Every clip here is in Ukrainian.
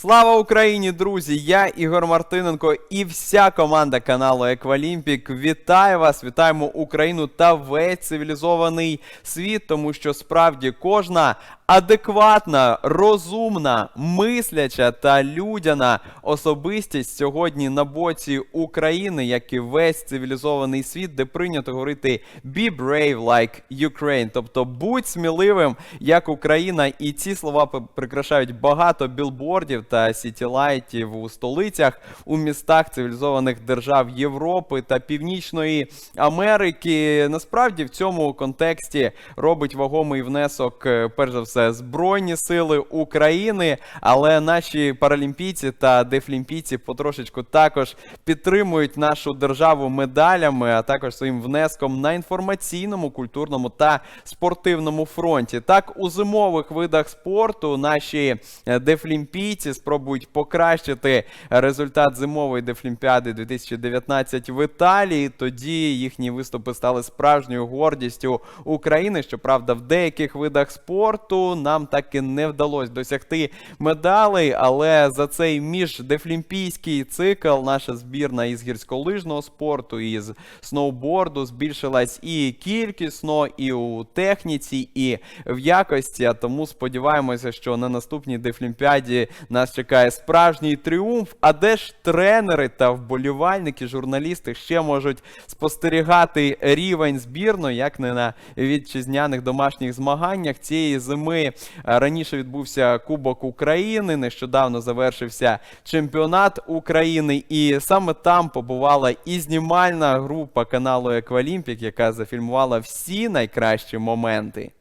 Слава Україні, друзі! Я Ігор Мартиненко і вся команда каналу Еквалімпік. Вітаю вас! Вітаємо Україну та весь цивілізований світ, тому що справді кожна адекватна, розумна, мисляча та людяна особистість сьогодні на боці України, як і весь цивілізований світ, де прийнято говорити «Be brave like Ukraine», тобто будь сміливим, як Україна. І ці слова прикрашають багато білбордів та сітілайтів у столицях, у містах цивілізованих держав Європи та Північної Америки. Насправді в цьому контексті робить вагомий внесок, е, перш за все, Збройні Сили України, але наші паралімпійці та дефлімпійці потрошечку також підтримують нашу державу медалями, а також своїм внеском на інформаційному, культурному та спортивному фронті. Так, у зимових видах спорту наші е, дефлімпійці спробують покращити результат зимової дефлімпіади 2019 в Італії. Тоді їхні виступи стали справжньою гордістю України. Щоправда, в деяких видах спорту нам так і не вдалося досягти медалей, але за цей міждефлімпійський цикл наша збірна із гірськолижного спорту, і з сноуборду збільшилась і кількісно, і у техніці, і в якості. Тому сподіваємося, що на наступній дефлімпіаді нас чекає справжній тріумф. А де ж тренери та вболівальники, журналісти ще можуть спостерігати рівень збірної, як не на вітчизняних домашніх змаганнях цієї зими. е, Раніше відбувся Кубок України, нещодавно завершився чемпіонат України, і саме там побувала і знімальна група каналу Еквалімпік, яка зафільмувала всі найкращі моменти.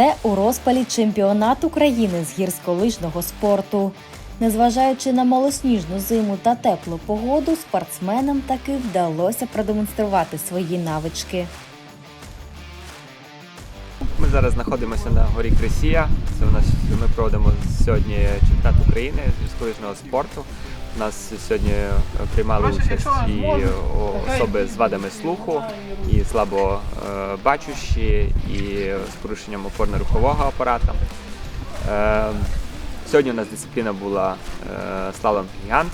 Це у розпалі чемпіонат України з гірськолижного спорту. Незважаючи на малосніжну зиму та теплу погоду, спортсменам таки вдалося продемонструвати свої навички. Ми зараз знаходимося на горі Кресія. Це у нас ми проводимо сьогодні чемпіонат України з гірськолижного спорту. У нас сьогодні е, приймали участь і особи з вадами слуху, і слабо е, бачущі, і з порушенням опорно-рухового апарата. Е, сьогодні у нас дисципліна була слалом гігант.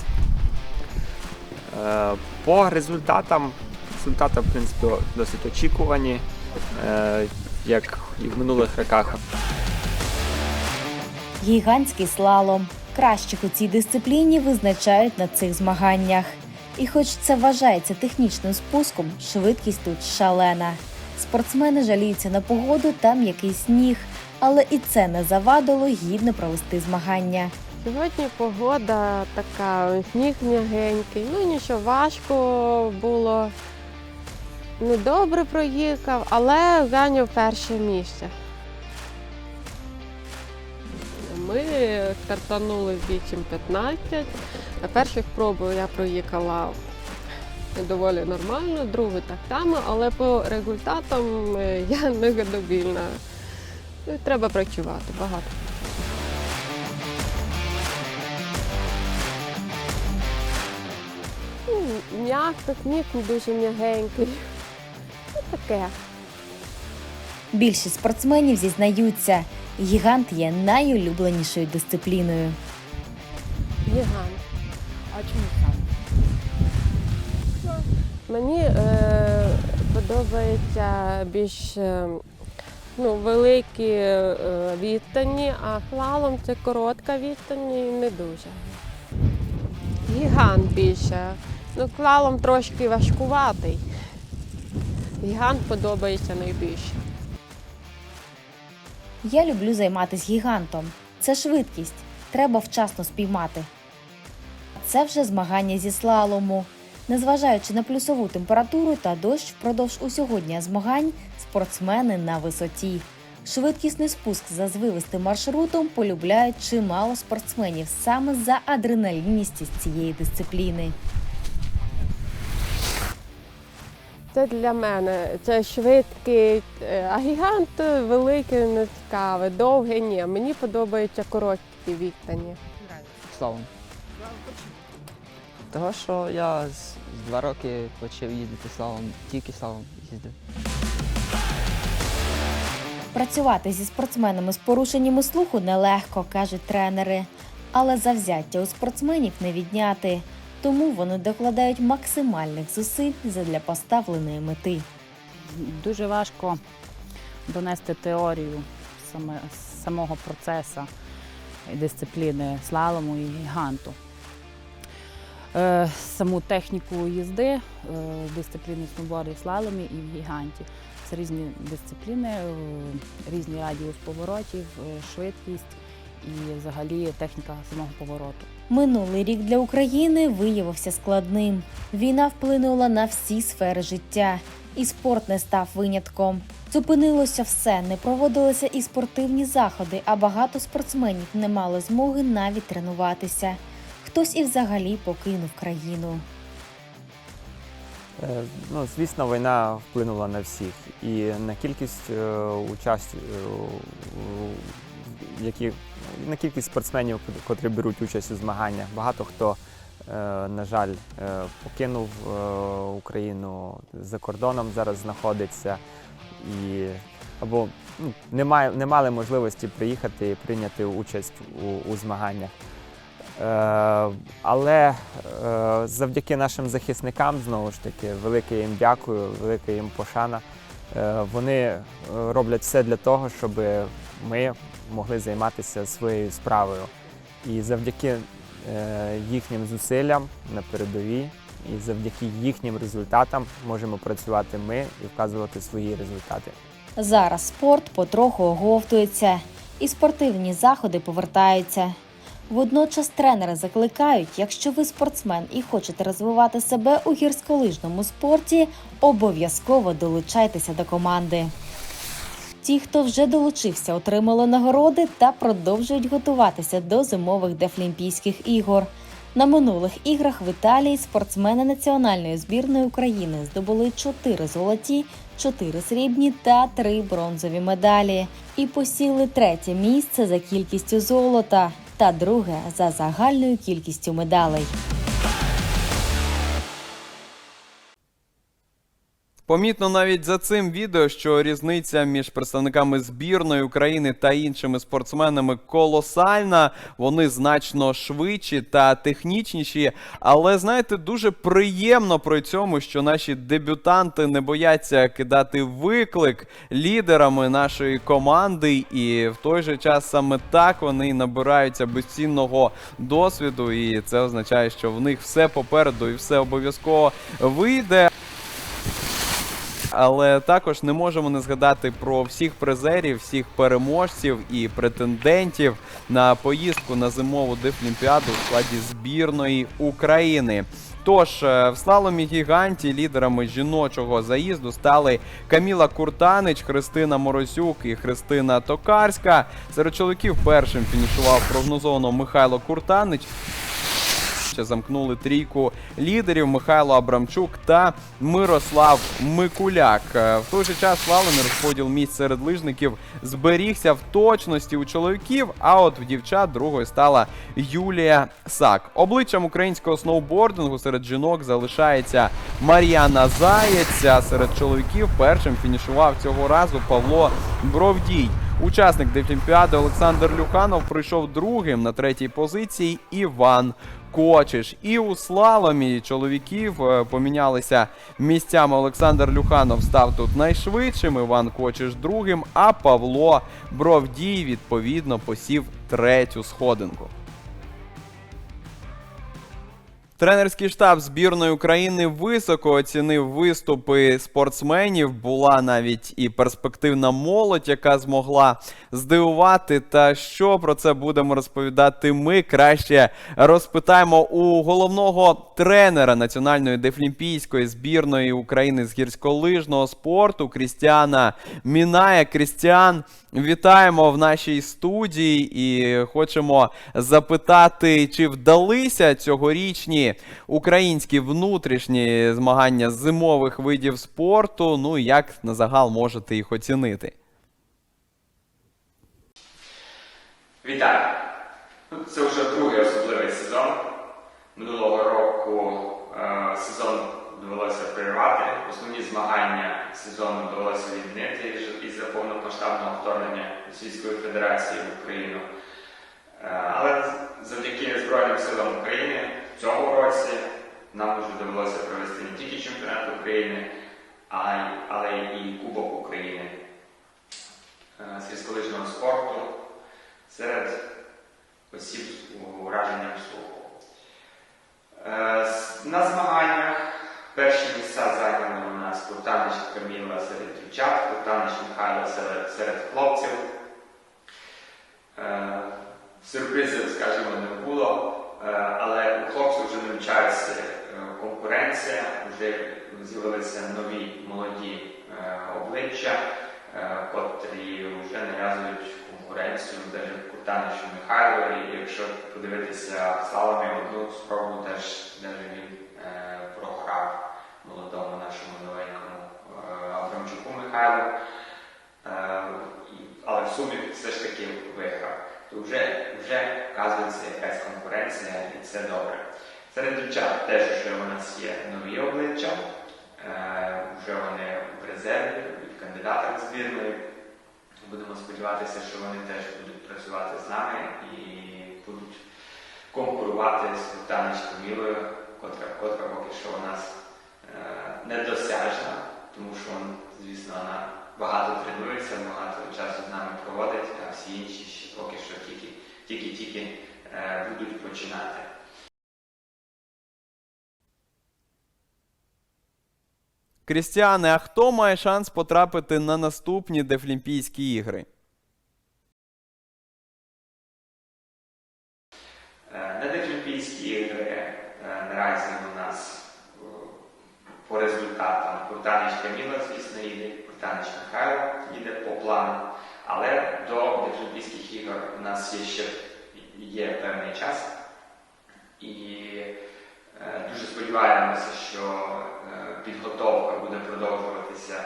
По результатам, результати, в принципі, досить очікувані. Як і в минулих роках. Гігантський слалом. Кращих у цій дисципліні визначають на цих змаганнях. І хоч це вважається технічним спуском, швидкість тут шалена. Спортсмени жаліються на погоду та м'який сніг, але і це не завадило гідно провести змагання. Сьогодні погода така, сніг м'ягенький. Ну нічого, важко було. Недобре проїхав, але зайняв перше місце. Ми стартанули з 8.15. На перших пробах я проїхала доволі нормально, другу так само, але по результатам е, я не задовільна. Ну, Треба працювати багато. Ну, М'яко, сніг дуже м'ягенький. Ну, таке. Більшість спортсменів зізнаються, гігант є найулюбленішою дисципліною. Гігант. А чому саме? Мені е, подобається більш е, ну, великі е, відстані, а слалом це коротка відстань і не дуже. Гігант більше. Ну, слалом трошки важкуватий. Гігант подобається найбільше. Я люблю займатися гігантом. Це швидкість. Треба вчасно спіймати. Це вже змагання зі слалому. Незважаючи на плюсову температуру та дощ впродовж усього дня змагань, спортсмени на висоті. Швидкісний спуск за звивистим маршрутом полюбляють чимало спортсменів саме за адреналінністість цієї дисципліни. Це для мене. Це швидкий, е, а гігант великий не цікавий, довгий ні. Мені подобаються короткі відстані. Славом. Того, що я з, з два роки почав їздити славом, тільки славом їздив. Працювати зі спортсменами з порушеннями слуху нелегко, кажуть тренери. Але завзяття у спортсменів не відняти. Тому вони докладають максимальних зусиль задля поставленої мети. Дуже важко донести теорію саме, самого процесу і дисципліни слалому і гіганту. Е, саму техніку їзди, е, дисципліни в слаломі і в гіганті. Це різні дисципліни, е, різні радіус поворотів, е, швидкість і взагалі техніка самого повороту. Минулий рік для України виявився складним. Війна вплинула на всі сфери життя, і спорт не став винятком. Зупинилося все, не проводилися і спортивні заходи, а багато спортсменів не мали змоги навіть тренуватися. Хтось і взагалі покинув країну. Е, Ну, звісно, війна вплинула на всіх і на кількість е, участь, е, які, на кількість спортсменів, котрі беруть участь у змаганнях. Багато хто, е, на жаль, е, покинув е, Україну за кордоном зараз знаходиться і або ну, не, має, не мали можливості приїхати і прийняти участь у, у змаганнях. Е, але е, завдяки нашим захисникам, знову ж таки, велике їм дякую, велика їм пошана. Е, вони роблять все для того, щоб ми могли займатися своєю справою. І завдяки е, їхнім зусиллям на передовій, і завдяки їхнім результатам можемо працювати ми і вказувати свої результати. Зараз спорт потроху оговтується, і спортивні заходи повертаються. Водночас тренери закликають, якщо ви спортсмен і хочете розвивати себе у гірськолижному спорті, обов'язково долучайтеся до команди. Ті, хто вже долучився, отримали нагороди та продовжують готуватися до зимових Дефлімпійських ігор. На минулих іграх в Італії спортсмени національної збірної України здобули 4 золоті, 4 срібні та 3 бронзові медалі і посіли третє місце за кількістю золота та друге за загальною кількістю медалей. Помітно навіть за цим відео, що різниця між представниками збірної України та іншими спортсменами колосальна. Вони значно швидші та технічніші. Але знаєте, дуже приємно при цьому, що наші дебютанти не бояться кидати виклик лідерами нашої команди, і в той же час саме так вони набираються безцінного досвіду. І це означає, що в них все попереду і все обов'язково вийде. Але також не можемо не згадати про всіх призерів, всіх переможців і претендентів на поїздку на зимову дефлімпіаду у складі збірної України. Тож е, в слаломі гіганті лідерами жіночого заїзду стали Каміла Куртанич, Христина Морозюк і Христина Токарська. Серед чоловіків першим фінішував прогнозовано Михайло Куртанич. Ще замкнули трійку лідерів Михайло Абрамчук та Мирослав Микуляк. Е, В той же час славлений розподіл місць серед лижників зберігся в точності у чоловіків. А от в дівчат другою стала Юлія Сак. Обличчям українського сноубордингу серед жінок залишається Мар'яна Заєць. Серед чоловіків першим фінішував цього разу Павло Бровдій. Учасник Дефлімпіади Олександр Люханов прийшов другим на третій позиції Іван Кочеш. І у слаломі чоловіків е, помінялися місцями. Олександр Люханов став тут найшвидшим, Іван Кочеш другим, а Павло Бровдій відповідно посів третю сходинку. Тренерський штаб збірної України високо оцінив виступи спортсменів. Була навіть і перспективна молодь, яка змогла здивувати. Та що про це будемо розповідати? Ми краще розпитаємо у головного тренера національної дефлімпійської збірної України з гірськолижного спорту Крістіана Міная. Крістіан, вітаємо в нашій студії і хочемо запитати, чи вдалися цьогорічні українські внутрішні змагання з зимових видів спорту. Ну як на загал можете їх оцінити? Вітаю! Це вже другий особливий сезон. Минулого року е, сезон довелося перервати. Основні змагання сезону довелося відмінити із- із-за повномасштабного вторгнення Російської Федерації в Україну. Е, але завдяки Збройним силам України в цьому році. Нам вже довелося провести не тільки чемпіонат України, але й Кубок України е, з спорту серед осіб з ураженням слуху. Е, с- На змаганнях перші місця зайняли у нас Куртанич Каміла серед дівчат, Куртанич Михайло серед, серед хлопців. Е, Сюрпризів, скажімо, не було, е, але у хлопців вже навчається е, конкуренція, вже з'явилися нові молоді е, обличчя, е, котрі вже нав'язують конкуренцію навіть Куртаничу Михайло. І якщо подивитися в слаломі одну спробу, теж навіть він е, програв молодому нашому новенькому е, Абрамчуку Михайлу. Е, Але в сумі все ж таки виграв. То вже, вже вказується якась конкуренція, і це добре. Серед дівчат теж вже у нас є нові обличчя, е, вже вони в резерві, в кандидатах збірної. Будемо сподіватися, що вони теж будуть працювати з нами і будуть конкурувати з Богданом Камілою, котра, котра поки що у нас е, недосяжна, тому що, звісно, вона багато тренується, багато часу з нами проводить, а всі інші ще поки що тільки, тільки-тільки е, будуть починати. Крістіане, а хто має шанс потрапити на наступні Дефлімпійські ігри? Е, На Дефлімпійські ігри е, наразі у нас е, по результатам Куртанич Каміла, звісно, їде, Куртанич Михайло їде по плану. Але до Дефлімпійських ігор у нас є ще є певний час. І дуже сподіваємося, що підготовка буде продовжуватися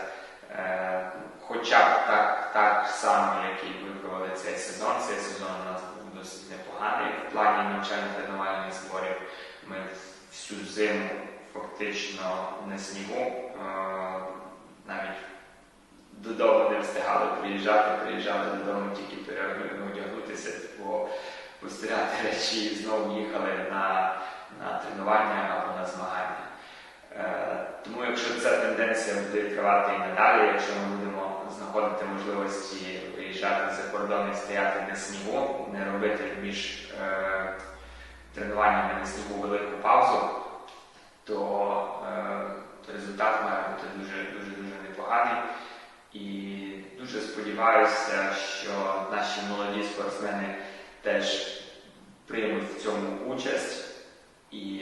е, хоча б так, так само, як і ми провели цей сезон. Цей сезон у нас був досить непоганий в плані навчально-тренувальних зборів. Ми всю зиму фактично на снігу е, навіть додому не встигали приїжджати, приїжджали додому тільки переодягнутися, одягнутися, постирати речі і знову їхали на, на тренування або на змагання. Е, Тому якщо ця тенденція буде тривати і надалі, якщо ми будемо знаходити можливості виїжджати за кордон і стояти на снігу, не робити між е, тренуваннями на снігу велику паузу, то, е, результат має бути дуже дуже дуже непоганий. І дуже сподіваюся, що наші молоді спортсмени теж приймуть в цьому участь і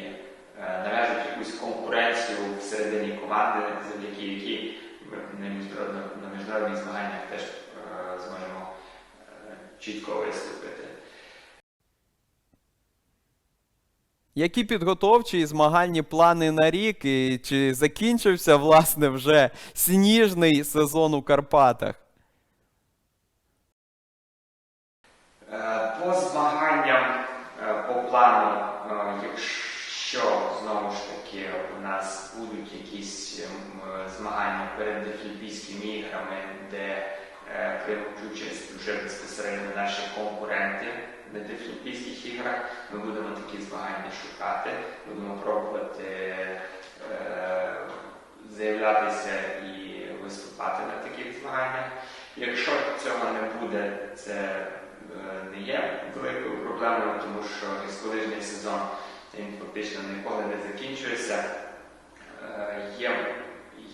е, нав'яжуть якусь конкуренцію всередині команди, завдяки якій ми на міжнародних, на міжнародних змаганнях теж е, зможемо е, чітко виступити. Які підготовчі і змагальні плани на рік? І чи закінчився власне вже сніжний сезон у Карпатах? По змаганням по плану, е, якщо знову ж таки у нас будуть якісь ем, е, змагання перед Дефлімпійськими іграми, де е, приймуть участь вже безпосередньо наші конкуренти на Дефлімпійських іграх, ми будемо такі змагання шукати, будемо пробувати е, заявлятися і виступати на таких змаганнях. Якщо цього не буде, це е, не є великою проблемою, тому що гірськолижний сезон він фактично ніколи не закінчується. Є,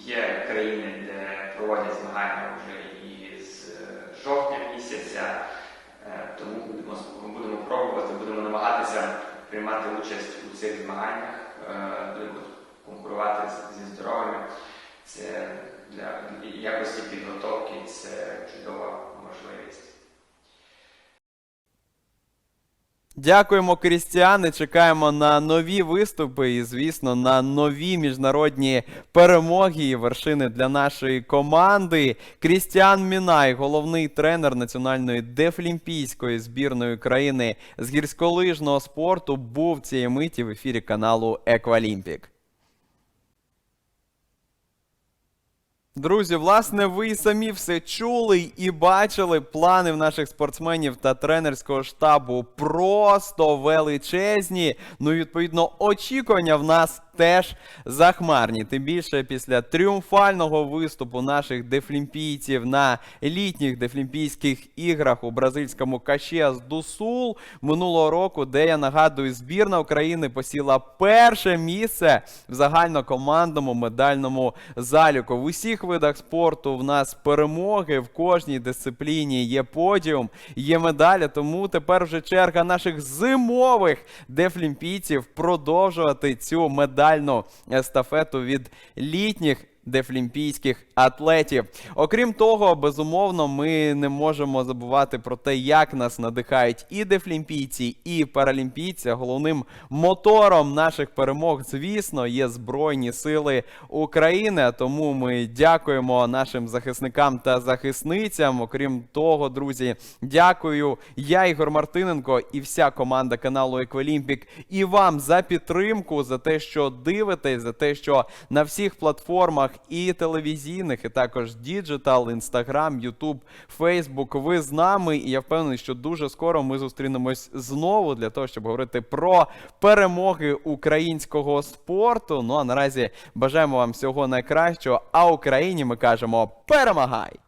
є країни, де проводять змагання вже і з е, жовтня місяця, Е, тому будемо, будемо пробувати, будемо намагатися приймати участь у цих змаганнях, е, будемо конкурувати зі здоровими. Це для якості підготовки це чудова можливість. Дякуємо, Крістіани. Чекаємо на нові виступи і, звісно, на нові міжнародні перемоги і вершини для нашої команди. Крістіан Мінай, головний тренер національної дефлімпійської збірної країни з гірськолижного спорту, був цієї миті в ефірі каналу Еквалімпік. Друзі, власне, ви і самі все чули і бачили. Плани в наших спортсменів та тренерського штабу просто величезні. Ну і відповідно очікування в нас теж захмарні. Тим більше після тріумфального виступу наших дефлімпійців на літніх дефлімпійських іграх у бразильському Кашіас до Сул минулого року, де я нагадую, збірна України посіла перше місце в загальнокомандному медальному заліку. В усіх видах спорту в нас перемоги в кожній дисципліні є подіум, є медалі. Тому тепер вже черга наших зимових дефлімпійців продовжувати цю медальну естафету від літніх. Дефлімпійських атлетів. Окрім того, безумовно, ми не можемо забувати про те, як нас надихають і дефлімпійці, і паралімпійці. Головним мотором наших перемог, звісно, є Збройні Сили України. Тому ми дякуємо нашим захисникам та захисницям. Окрім того, друзі, дякую я, Ігор Мартиненко, і вся команда каналу Еквалімпік, і вам за підтримку, за те, що дивитесь, за те, що на всіх платформах і телевізійних, і також діджитал, інстаграм, Ютуб, Фейсбук. Ви з нами, і я впевнений, що дуже скоро ми зустрінемось знову для того, щоб говорити про перемоги українського спорту. Ну а наразі бажаємо вам всього найкращого. А Україні ми кажемо перемагай!